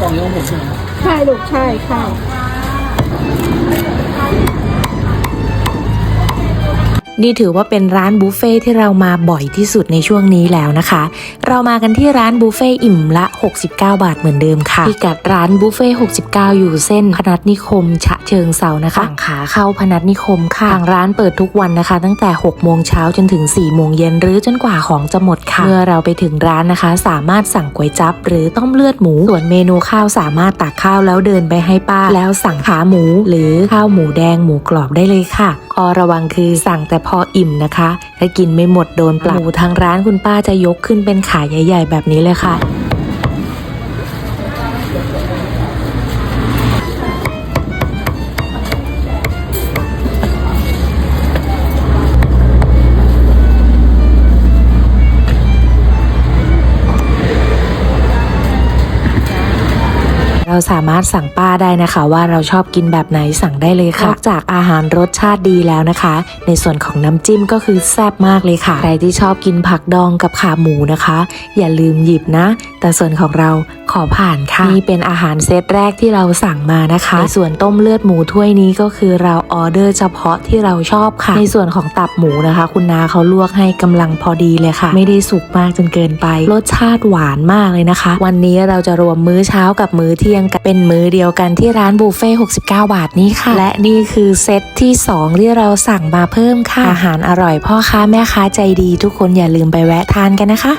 กล่องยองผมใช่ไหมใช่ลูกใช่ค่ะ นี่ถือว่าเป็นร้านบุฟเฟ่ที่เรามาบ่อยที่สุดในช่วงนี้แล้วนะคะ เรามากันที่ร้านบุฟเฟ่อิ่มละ 69 บาทเหมือนเดิมค่ะพิกัดร้านบุฟเฟ่69 อยู่เส้นพนัสนิคม ฉะเชิงเซานะคะฝั่งขาเข้าพนัสนิคมค่ะทางร้านเปิดทุกวันนะคะ ตั้งแต่ 6 โมงเช้าจนถึง 4 โมงเย็นหรือจนกว่าของจะหมดค่ะ เมื่อเราไปถึงร้านนะคะ สามารถสั่งก๋วยจั๊บหรือต้มเลือดหมู ส่วนเมนูข้าวสามารถตักข้าวแล้วเดินไปให้ป้า แล้วสั่งขาหมู หรือข้าวหมูแดงหมูกรอบได้เลยค่ะออระวังคือสั่งแต่พออิ่มนะคะ ถ้ากินไม่หมดโดนปรับทางร้านคุณป้าจะยกขึ้นเป็นขาใหญ่ ๆ แบบนี้เลยค่ะ เราสามารถสั่งป้าได้นะคะ ว่าเราชอบกินแบบไหนสั่งได้เลยค่ะนอกจากอาหารรสชาติดีแล้วนะคะ ในส่วนของน้ำจิ้มก็คือแซ่บมากเลยค่ะ ใครที่ชอบกินผักดองกับขาหมูนะคะ อย่าลืมหยิบนะ แต่ส่วนของเรา ขอผ่านค่ะนี่เป็นอาหารเซตแรกที่เราสั่งมานะคะในส่วนต้มเลือดหมูถ้วยนี้ก็คือเราออเดอร์เฉพาะที่เราชอบค่ะ ในส่วนของตับหมูนะคะ คุณนาเขาลวกให้กำลังพอดีเลยค่ะ ไม่ได้สุกมากจนเกินไป รสชาติหวานมากเลยนะคะ วันนี้เราจะรวมมื้อเช้ากับมื้อเที่ยงกันเป็นมื้อเดียวกันที่ร้านบุฟเฟ่ต์69 บาทนี้ค่ะ และนี่คือเซตที่ 2 ที่เราสั่งมาเพิ่มค่ะอาหารอร่อยพ่อค้าแม่ค้าใจดี ทุกคนอย่าลืมไปแวะทานกันนะคะ